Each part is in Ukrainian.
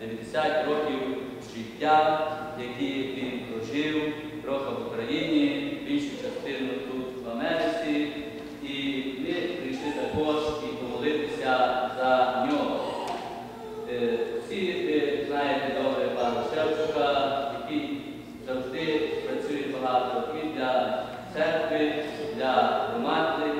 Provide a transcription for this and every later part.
90 років життя, які він прожив трохи в Україні, більшу частину тут в Америці. І ми прийшли також і помолитися за нього. Е, Всі ви знаєте добре пана Шевчука, який завжди працює багато і для церкви, для громади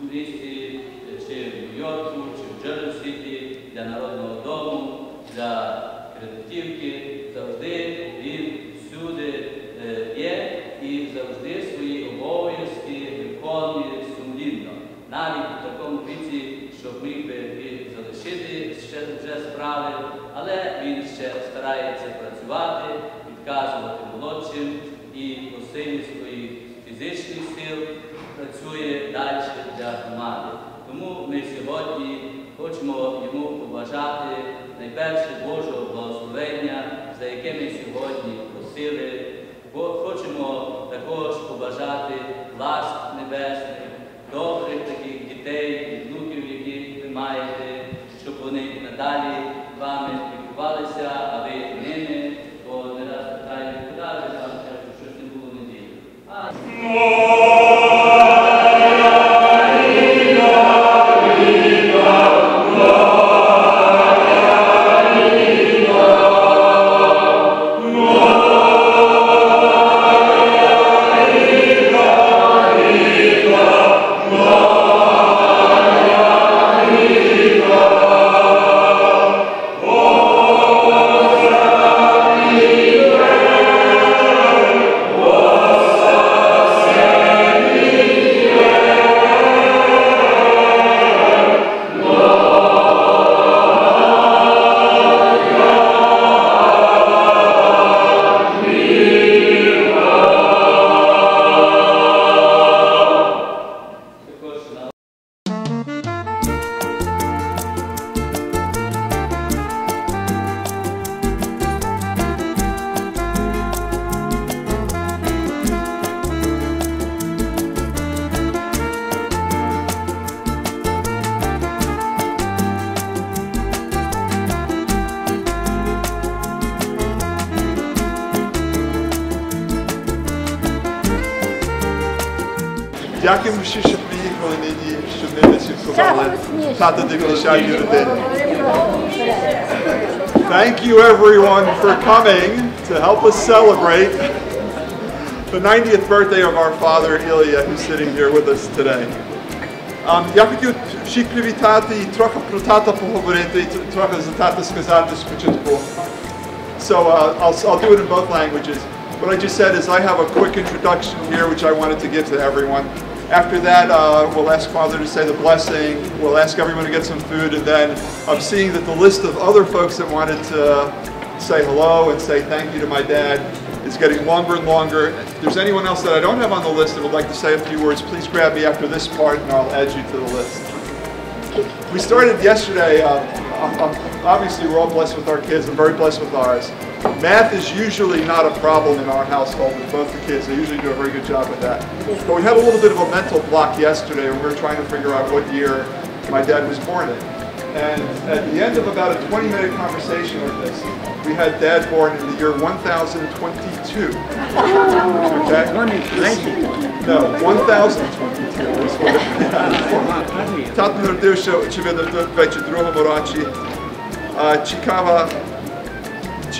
в місті, чи в Нью-Йорку, чи в Джерсі, для народного дому, для кредитівки. Завжди він всюди е, є і завжди свої обов'язки виконує сумлінно. Навіть у такому віці, щоб міг би і залишити ще вже справи, але він ще старається працювати, підказувати молодшим і по силі своїх фізичних сил працює далі для громади. Тому ми сьогодні хочемо йому побажати найперше Божого благословення, за яке ми сьогодні просили. Хочемо також побажати ласк небесних, добрих таких дітей внуків, яких ви маєте, щоб вони і надалі вами піклувалися, Дякуємо всі, що приїхали нині, щоб ми не святкували тата дев'ятдесятій родини. Thank you everyone for coming to help us celebrate the 90th birthday of our father Ilya, who's sitting here with us today. Um, я хотів всіх привітати і трохи про тата поговорити, і трохи за тата сказати спочатку. So uh, I'll, I'll do it in both languages. What I just said is I have a quick introduction here, which I wanted to give to everyone. After that, uh, we'll ask Father to say the blessing. We'll ask everyone to get some food, and then I'm seeing that the list of other folks that wanted to say hello and say thank you to my dad is getting longer and longer. If there's anyone else that I don't have on the list that would like to say a few words, please grab me after this part, and I'll add you to the list. We started yesterday. Um, obviously, we're all blessed with our kids. I'm very blessed with ours. Math is usually not a problem in our household with both the kids. They usually do a very good job with that. But we had a little bit of a mental block yesterday when we were trying to figure out what year my dad was born in. And at the end of about a 20 minute conversation with this, we had dad born in the year 1022. Okay? No, 1022. Tatăl meu și vedător pe ce Chicava А,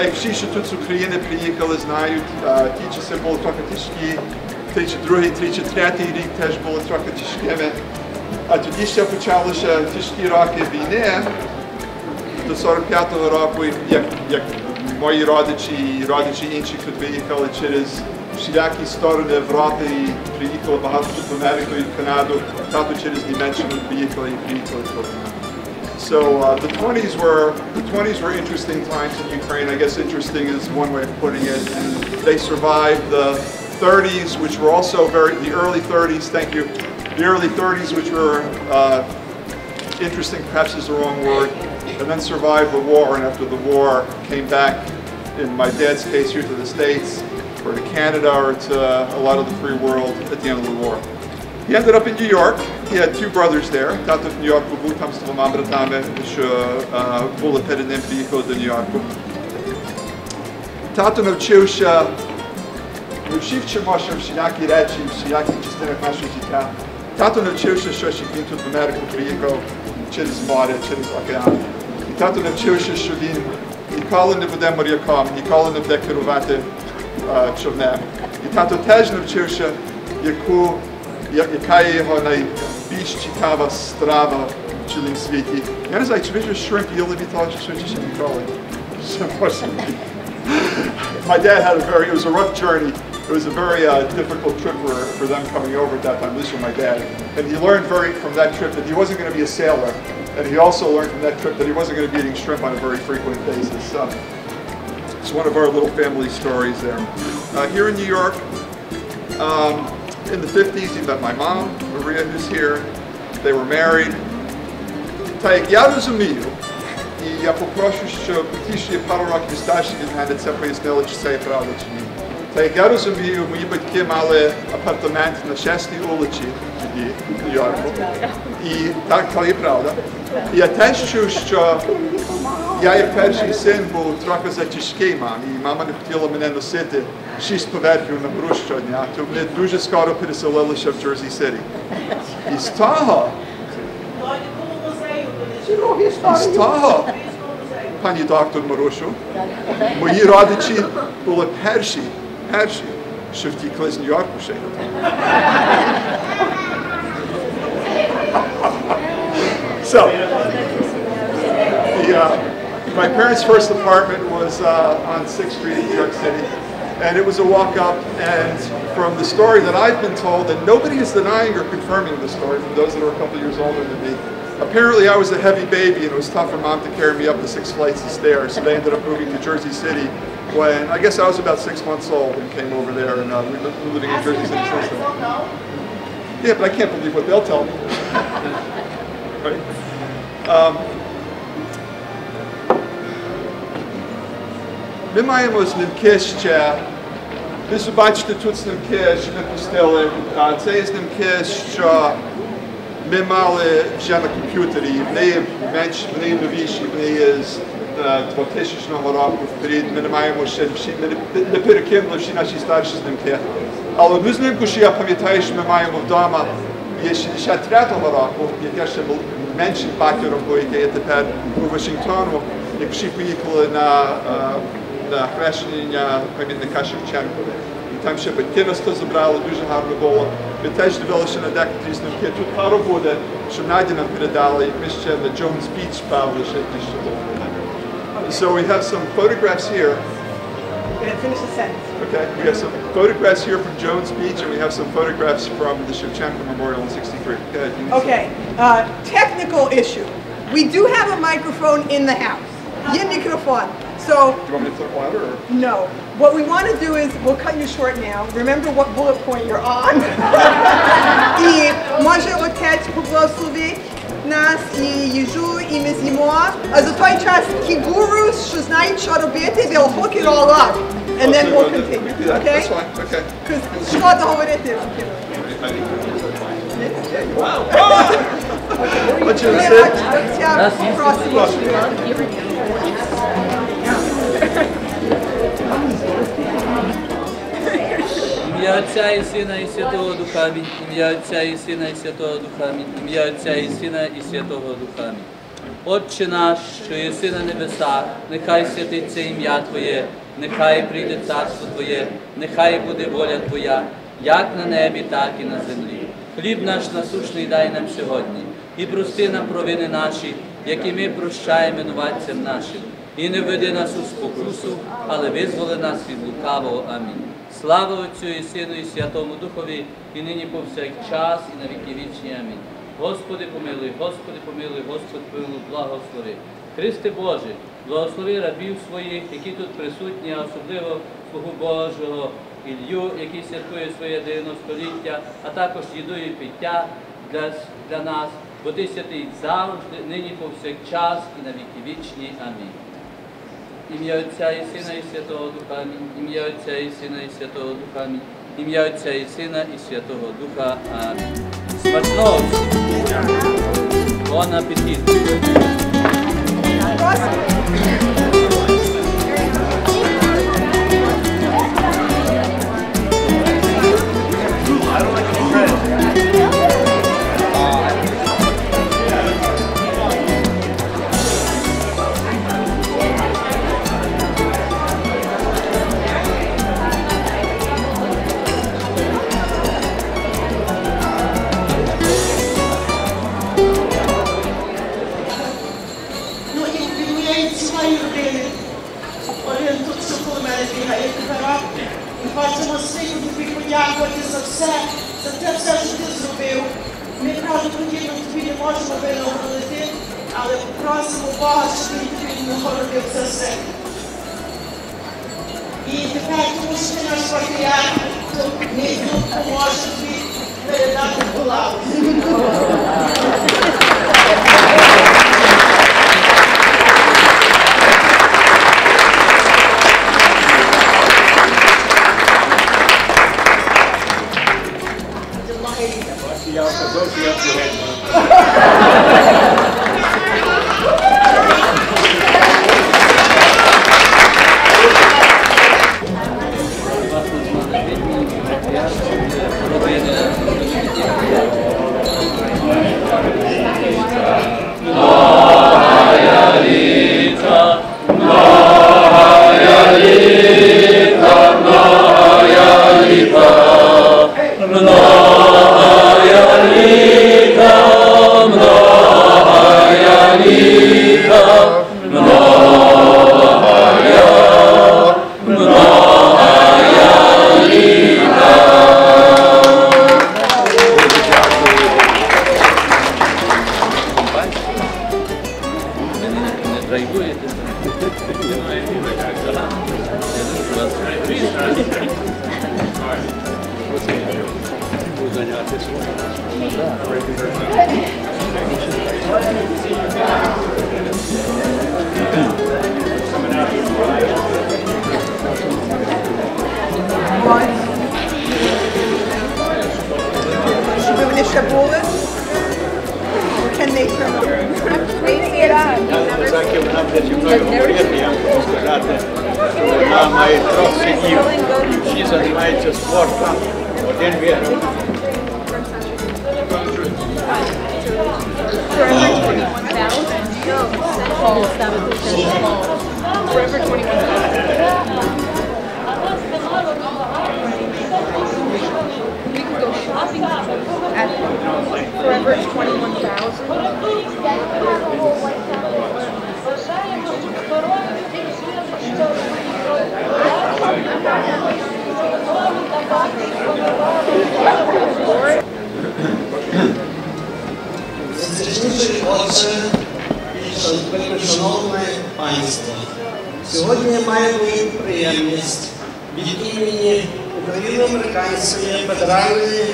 Та тут з України приїхали, знають, ті часи були трохи тяжкі, 32 33 рік теж були трохи тяжкими. А тоді ще почалися тяжкі роки війни, до 45-го року, як, як мої родичі і родичі інших тут виїхали через всілякі сторони Європи і приїхали багато тут в Америку і в Канаду, тато через Німеччину приїхали і приїхали тут. So uh, the 20s were the 20s were interesting times in Ukraine. I guess interesting is one way of putting it. And they survived the 30s, which were also very the early 30s. Thank you. The early 30s, which were uh, interesting, perhaps is the wrong word, and then survived the war. And after the war, came back. In my dad's case, here to the states, or to Canada, or to a lot of the free world at the end of the war. He ended up in New York. He had two brothers there. Тато в Нью-Йорку був, там з двома братами, що були перед ним, приїхали до Нью-Йорку. Тато навчився, навчив чомусь всілякі речі, всіляких частинах нашого життя. Тато навчився щось, як він тут в Америку приїхав через море, через океан. І тато навчився, що він ніколи не буде моряком, ніколи не буде керувати човнем. І тато теж навчився, яка є його найбільш beach chicava strava chilling sweetie. And it's like shrimp, you only be taught traditional shrimp calling. My dad had a very, it was a rough journey. It was a very uh, difficult trip for, for them coming over at that time, this was my dad. And he learned very from that trip that he wasn't going to be a sailor. And he also learned from that trip that he wasn't going to be eating shrimp on a very frequent basis. So it's one of our little family stories there. Uh, here in New York, um, in the 50s, he met my mom, Maria, who's here. They were married. Та як я розумію, і я попрошу, щоб ті, що є пару років старші від мене, це пояснили, чи це є правда чи ні. Та як я розумію, мої батьки мали апартамент на шестій вулиці тоді, в Нью-Йорку. І так, це є правда. І я теж чув, що я як перший син був трохи затяжкий мамі, і мама не хотіла мене носити шість поверхів на гру щодня, то вони дуже скоро переселилися в Джерсі Сіті. І з того, і з того, пані доктор Марушу, мої родичі були перші, перші, що втікли з Нью-Йорку ще. So, uh, my parents' first apartment was uh, on 6th Street in New York City. And it was a walk up, and from the story that I've been told, and nobody is denying or confirming the story from those that are a couple years older than me, apparently I was a heavy baby and it was tough for mom to carry me up the six flights of stairs. So they ended up moving to Jersey City when I guess I was about six months old and came over there, and uh, we've been living in Jersey City since then. Yeah, but I can't believe what they'll tell me. right? Um, Ми маємо з ним ще. Ви побачите тут з ним що ми пустили. А Це з ним що ми мали вже на комп'ютері. В неї менш, в неї новіші, в неї з е, 2000 року вперед. Ми не маємо ще ми не- перекинули всі наші старші знімки. Але одну знімку, що я пам'ятаю, що ми маємо вдома, є 63-го року, яке ще був меншим батьком, бо яке є тепер у Вашингтону, як всі поїхали на, е, на хрещення пам'ятника Шевченкові. І там ще батьки нас то забрали, дуже гарно було. Ми теж дивилися на декотрі знімки. Тут пару буде, що Надя нам передала, як ми ще на Jones Beach бавили ще ще було. So we have some photographs here. Gonna finish the sentence. Okay, we have some photographs here from Jones Beach, and we have some photographs from the Shevchenko Memorial in '63. Go ahead. you can say- Okay, uh, technical issue. We do have a microphone in the house. Є мікрофон. So, Do you want me to flip louder? Or? no. What we want to do is, we'll cut you short now. Remember what bullet point you're on. І може отець поблагословить нас і їжу, і ми з'їмо. А за той час ті gurus, що знають, що робити, they'll hook it all up. And then we'll We continue, do that. okay? That's fine. Okay. Because шкода говорити. What you Ми said? отця Ім'я Отця і Сина і Святого Духа Амінь. Ім'я Отця і Сина і Святого Духа Амінь. Ім'я Отця і Сина і Святого Духа. Отче наш, що єси на небесах, нехай святиться ім'я Твоє, нехай прийде царство Твоє, нехай буде воля Твоя, як на небі, так і на землі. Хліб наш насущний дай нам сьогодні, і прости нам провини наші, які ми прощаємо винуватцям нашим. І не веди нас у спокусу, але визволи нас від лукавого. Амінь. Слава Отцю і Сину, і Святому Духові, і нині повсякчас, і на віки вічні. Амінь. Господи помилуй, Господи помилуй, Господи помилуй, благослови. Христе Боже, благослови рабів своїх, які тут присутні, а особливо слугу Божого Ілью, який святкує своє 90-ліття, а також їду і пиття для, для нас, бо ти святий завжди, нині повсякчас і на віки вічні. Амінь. Ім'я Отця і Сина і Святого Духа. Амінь. Ім'я Отця і Сина і Святого Духа. Амінь. Ім'я Отця і Сина і Святого Духа. Амінь. Смачного! Бон апетит! Ну шановне панство, сьогодні маю приємність від імені Україно-Американської федеральної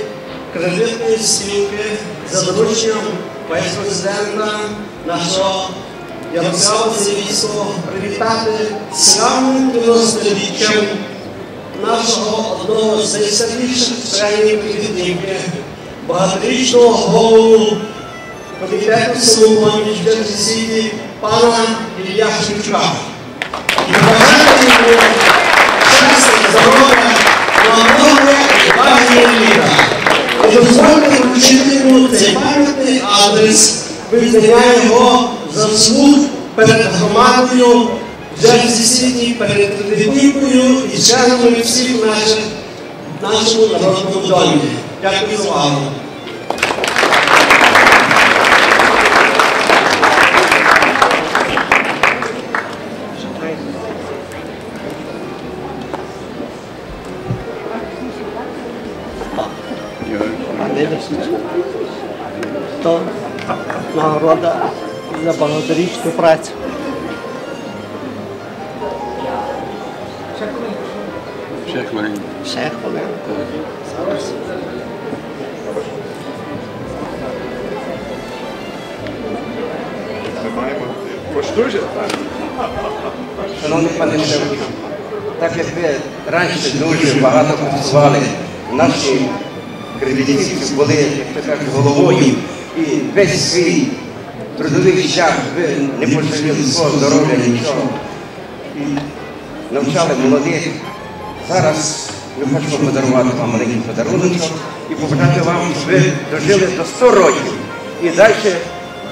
кредитної спілки за дорученням віце-президента нашого Ярослава Зелінського привітати славним 90-річчям нашого одного з найстаріших членів кредитівки, багаторічного голову комітету самопоміч Джерсі пана Ілля Шевчука. І бажаю йому щастя, здоров'я, благополуччя і багатого. І дозвольте вручити цей пам'ятний адрес визнання його заслуг перед громадою Джерсі Сіті, перед кредитівкою і членами всіх наших нашому народному домі. Дякую за увагу. To нагорода за багаторічну працю. Ще хвилин. Ще хвилину. Зараз. Ми маємо поштужити. Шановний пане Михайлович, так як ви раніше дуже багато працювали в нашій кредитівці, були, головою, і весь свій трудовий шлях ви не пожаліли свого здоров'я, нічого. І навчали молодих. Зараз ми хочемо подарувати вам маленький подарунок і побажати вам, щоб ви дожили до 100 років і далі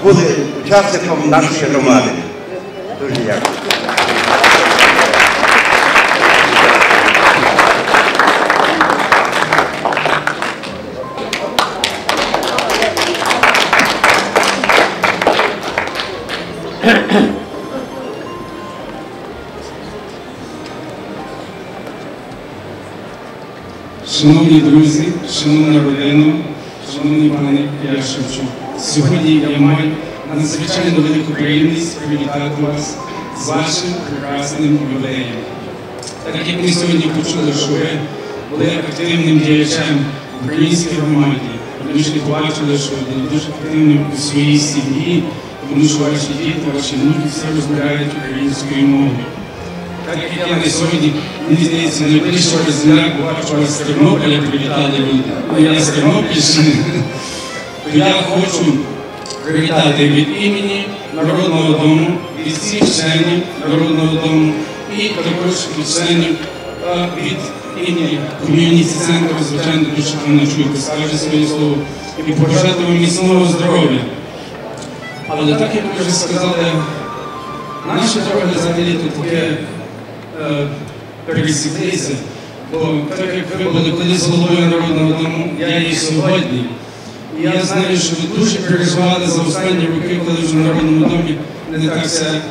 були учасником нашої громади. Дуже дякую. Шановні друзі, шановна родина, шановний пане Ілля Шевчук, сьогодні я маю надзвичайно велику приємність привітати вас з вашим прекрасним ювілеєм. Так як ми сьогодні почули, що ви були активним діячем в українській громаді, ми ж побачили, що ви дуже активним у своїй сім'ї, тому що ваші діти, ваші внуки всі розмовляють українською мовою. Як я на сьогодні, мені здається, найближчого земляк побачу з Тернополя, привітали люди. Ну, я з Тернопільщини. Я хочу привітати від імені Народного дому, від всіх членів Народного дому і також від членів від імені ком'юніті центру, звичайно, дуже Чуйко скаже своє слово, і побажати вам міцного здоров'я. Але так як ви вже сказали, наші дороги взагалі тут таке пересіклися, бо так як ви були колись головою народного дому, я є сьогодні. І я знаю, що ви дуже переживали за останні роки, коли вже в народному домі не так все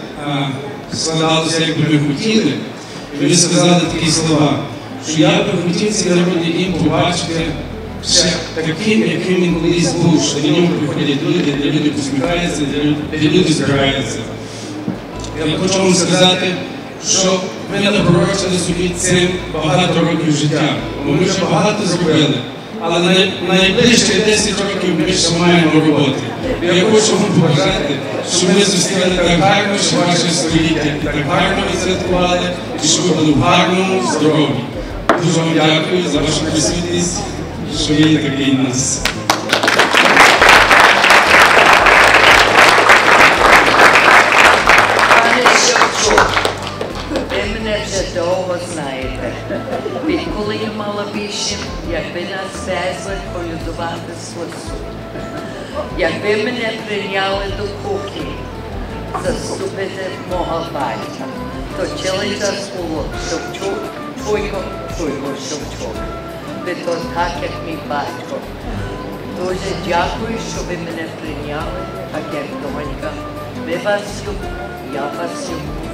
складалося, як би ми хотіли. І ви сказали такі слова, що я би хотів цей народний дім побачити ще таким, яким він колись був, що до нього приходять люди, де люди посміхаються, де люди збираються. Я хочу вам сказати, що ви напророчили собі цим багато років життя, бо ми вже багато зробили. Але на найближчі 10 років ми ще маємо роботи. Я хочу вам побажати, щоб ми зустріли так гарно, що ваше століття і так гарно відсвяткували, і щоб ви були в гарному здоров'ї. Дуже вам дякую за вашу присутність, що ви такий нас. Якби нас везли полюдувати свосу. Якби мене прийняли до кухні, заступити мого батька, то чили час було Шевчук, Чуйко, Чуйко, Шевчук. Ви то так, як мій батько. Дуже дякую, що ви мене прийняли, так як донька. Ми вас любимо, я вас люблю.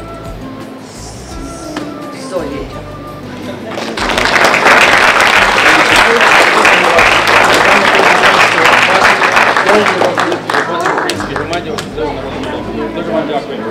Століття. Дому.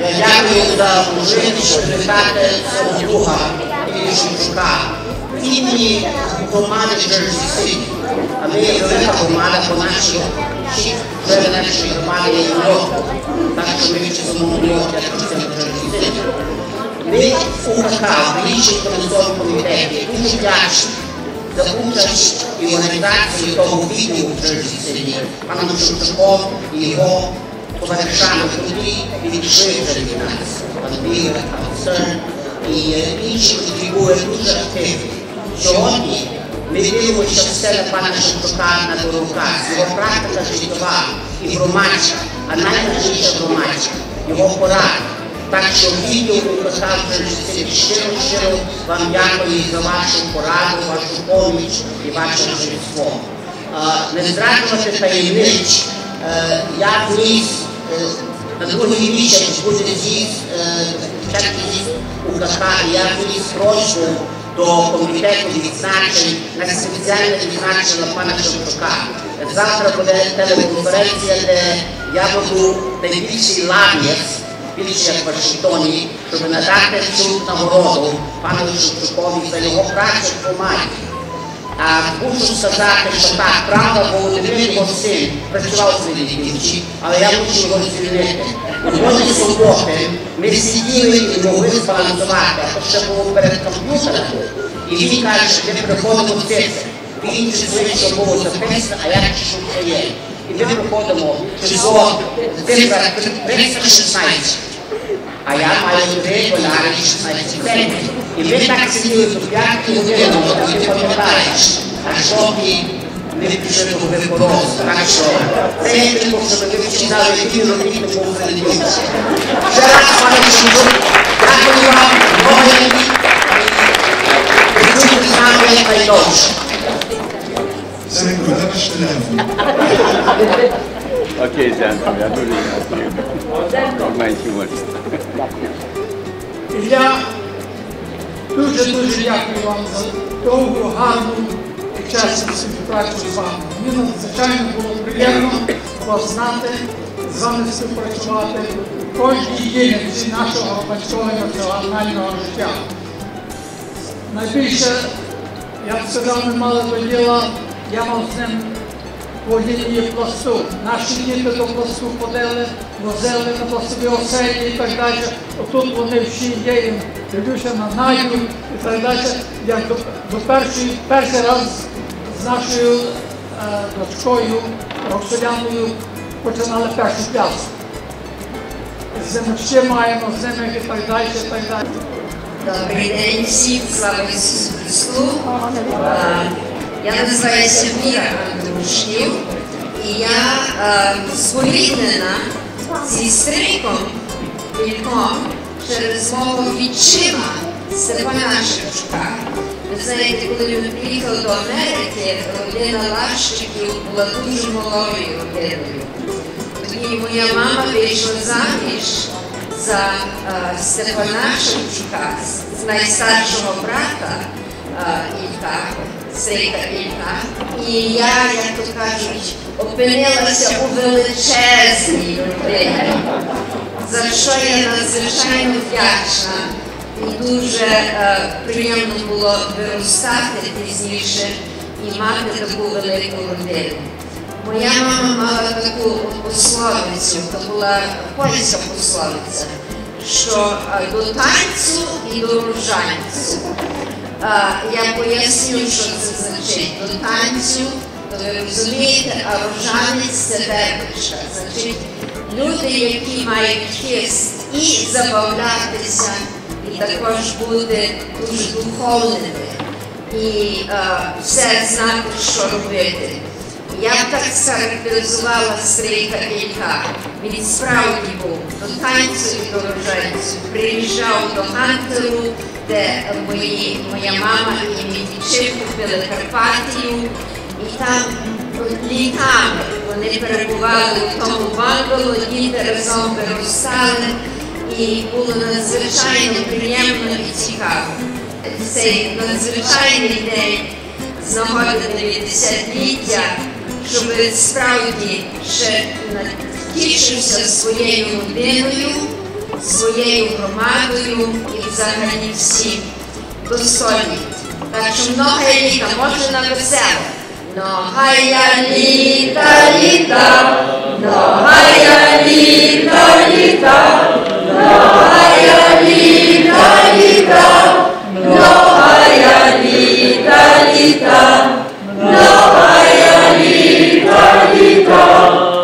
Дякую. За можливість привітати свого друга Іллі Шевчука в імені громади Джерсі. А ми велика громада по нашій всіх вже нашої громади є Нью-Йорк. Так що ми вчимо Нью-Йорк, як Джерсі Сіті. Ми УКК, в іншій комісійному комітеті, дуже вдячні за участь і організацію того відео в Джерсі паном Шевчуком і його товаришами, відійшли вже від нас, Бігер, Сер і інші, які були дуже активні. Сьогодні ми дивимося все на пана Шевчука на дорогах, його практика життєва і громадська, а найважливіше громадська, його поради, Так що відділ УПК вже щиро, щиро вам дякую за вашу пораду, вашу поміч і ваше життя. Не зраджувати таємниць, е, я вніс е, на другий місяць буде з'їзд, е, початку УКК, я вніс просьбу до комітету відзначень на спеціальне відзначення пана Шевчука. Завтра буде телеконференція, де я буду найбільший лав'єць, більше як в Вашингтоні, щоб надати цю нагороду пану Шевчукові за його працю в команді. Мушу сказати, що так, правда, Володимир його син працював в Літвічі, але я мушу його звільнити. Кожні суботи ми сиділи і могли збалансувати, то ще було перед комп'ютером. І він каже, що ми приходимо цифри. Він числив, що було записано, а я пишу, що є. І ми приходимо число цифра 316. А я маю три доляри 16 центів. І ми так сиділи до 5 годин, а ти пам'ятаєш, а що ти не пішли до виборов. Так що це є тільки, щоб ви вчинали, який робіть не був передівці. Ще раз, пане Шумбур, дякую вам, Богу, і будьте з Окей, дякую, я дуже дякую. Менші можна. Я дуже-дуже дякую вам за довгу, гарну і чесну співпрацю з вами. Мені надзвичайно було приємно вас знати, з вами співпрацювати кожній ділянці нашого і національного життя. Найбільше, я б сказав, ми мали до діла, я мав з ним по лінії пласту. Наші діти до пласту ходили, возили на пластові оселі і так далі. Отут вони всі є, і дивлюся на Надю і так далі. Я до, до першої, перший раз з нашою е, дочкою Роксоляною починали. З ними ще маємо, з ними і так далі, і так далі. Добрий день всім, слава Ісусу Христу. Я називаюся Міра Андрушнів, і я е, зі стриком Ільком через мову відчима Степана Шевчука. Ви знаєте, коли ми приїхали до Америки, родина Лащиків була дуже малою родиною. Тоді моя мама вийшла заміж за е, Степана Шевчука, з найстаршого брата е, Ілька, Ілька. І я, як то кажуть, опинилася у величезній родині, за що я надзвичайно вдячна. І дуже е, приємно було виростати пізніше і мати таку велику родину. Моя мама мала таку пословицю, то була польська пословиця, що е, до танцю і до ружанцю. Я поясню, що це значить. До танцю, то ви розумієте, а ружанець це вербичка. Значить, люди, які мають хист і забавлятися, і також бути дуже духовними, і все знати, що робити. Я б так схарактеризувала Стрийка Ілька. Він справді був до танцю і до роженцю. Приїжджав до Хантеру, де мої, моя мама і мій дідчик купили Карпатію. І там літами вони перебували в тому бангало, діти разом виростали. І було надзвичайно приємно і цікаво. Цей надзвичайний день з нагоди 90-ліття, щоб справді ще тішився своєю родиною, своєю громадою і взагалі всім достойні. Так що много літа, може на весело. Многая літа, літа, многая літа, літа, многая літа, літа, многая літа, літа, многая літа, літа,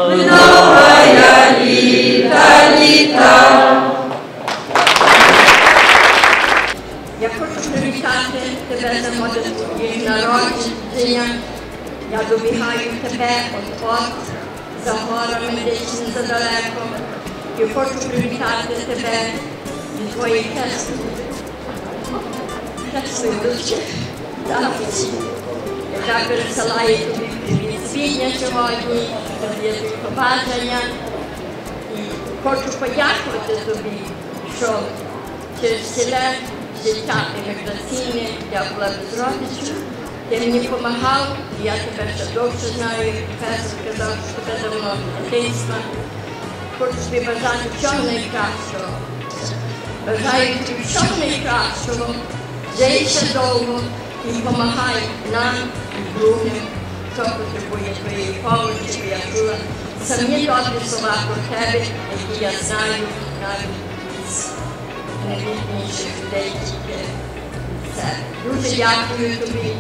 многая літа, літа. Я хочу тебе за народження. Я добігаю тебе от-от, за горами десь недалеко. І хочу привітати тебе твої тести. Тести вивчив. Давці. Яка пересилає тобі привіт світня сьогодні, тобі побачення. І хочу подякувати тобі, що через ціле я була без родичів. Ти мені допомагав, я тебе ще довше знаю, як професор казав, що тебе давно дитинства. Хочу тобі бажати всього найкращого. Бажаю тобі всього найкращого, жий ще довго і допомагай нам і другим, хто потребує твоєї помочі, я чула самі добрі слова про тебе, які я знаю навіть найбідніших людей тільки це. Дуже дякую тобі